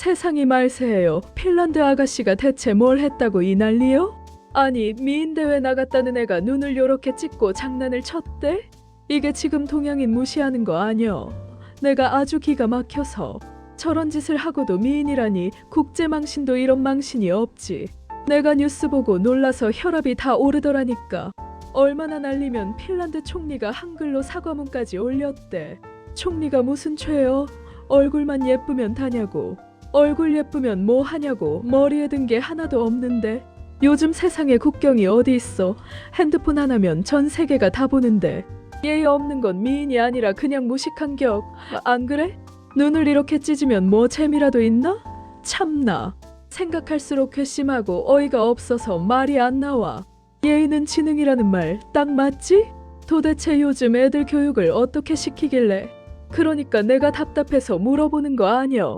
세상이 말세해요. 핀란드 아가씨가 대체 뭘 했다고 이 난리요? 아니 미인 대회 나갔다는 애가 눈을 요렇게 찍고 장난을 쳤대? 이게 지금 동양인 무시하는 거 아니여? 내가 아주 기가 막혀서 저런 짓을 하고도 미인이라니 국제 망신도 이런 망신이 없지. 내가 뉴스 보고 놀라서 혈압이 다 오르더라니까. 얼마나 날리면 핀란드 총리가 한글로 사과문까지 올렸대. 총리가 무슨 죄요? 얼굴만 예쁘면 다냐고. 얼굴 예쁘면 뭐 하냐고. 머리에 든 게 하나도 없는데. 요즘 세상에 국경이 어디 있어. 핸드폰 하나면 전 세계가 다 보는데. 예의 없는 건 미인이 아니라 그냥 무식한 격. 안 그래? 눈을 이렇게 찢으면 뭐 재미라도 있나? 참나. 생각할수록 괘씸하고 어이가 없어서 말이 안 나와. 예의는 지능이라는 말 딱 맞지? 도대체 요즘 애들 교육을 어떻게 시키길래? 그러니까 내가 답답해서 물어보는 거 아니여.